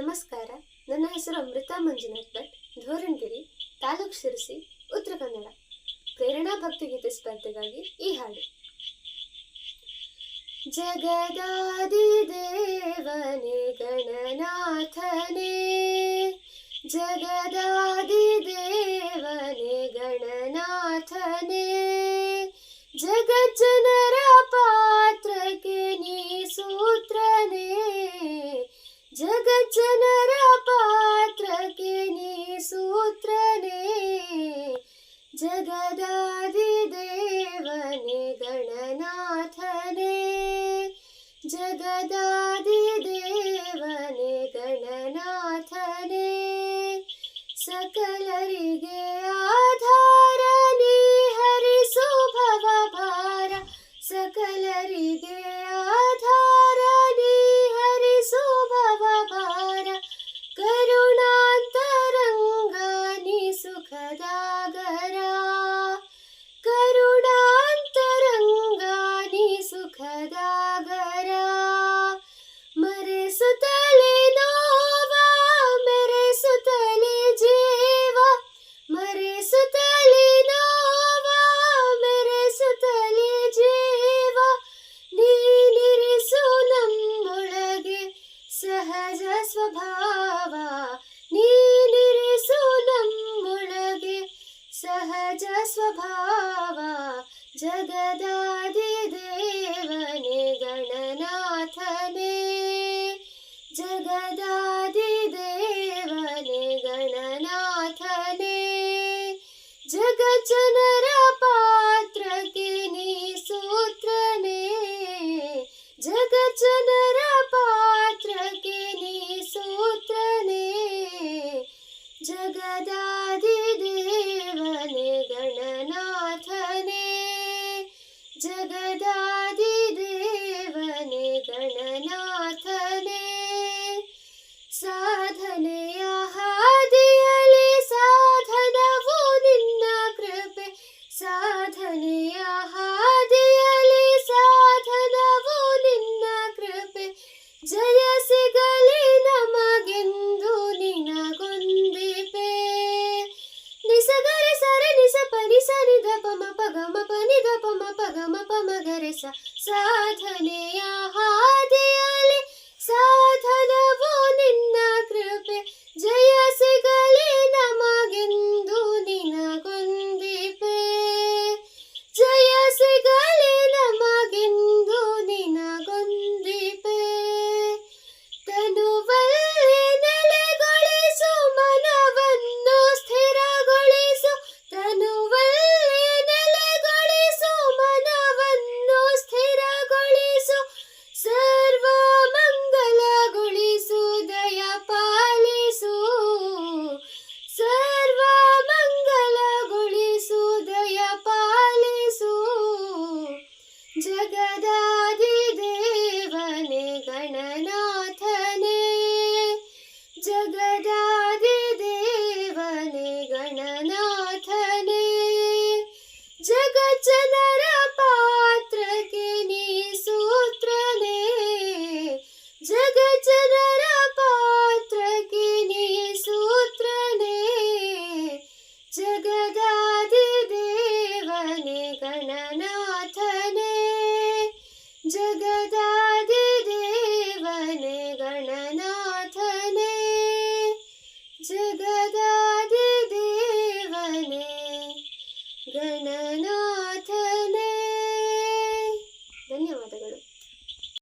ನಮಸ್ಕಾರ. ನನ್ನ ಹೆಸರು ಅಮೃತ ಮಂಜುನಾಥ್ ಭಟ್. ಧೋರಣಗಿರಿ, ತಾಲೂಕ್ ಶಿರಸಿ, ಉತ್ತರ ಕನ್ನಡ. ಪ್ರೇರಣಾ ಭಕ್ತಿಗೀತೆ ಸ್ಪರ್ಧೆಗಾಗಿ ಈ ಹಾಡು. ಜಗದಾದಿ ದೇವನೇ, ಗಣನಾಥನೇ. ಜಗದಾದಿ ದೇವನೇ, ಗಣನಾಥನೇ. ಜಗಜ್ಜನರ ಪಾತ್ರಕ್ಕೆ रे। जगदादिदेवने गणनाथने जगदा जगदादिदेवने गणनाथने। जगदादिदेवने गणनाथने। जगजनरा पात्र सूत्रने। नि ने सूत्रने। जगदादि सरणसपनि सि ध नि पग म परे स साधनयाले जगदादिदेवने गणनाथने। जगदादिदेवने गणनाथने। जगचनरा पात्रके के नि पात्रके ने जगद ಜಗದಾದಿ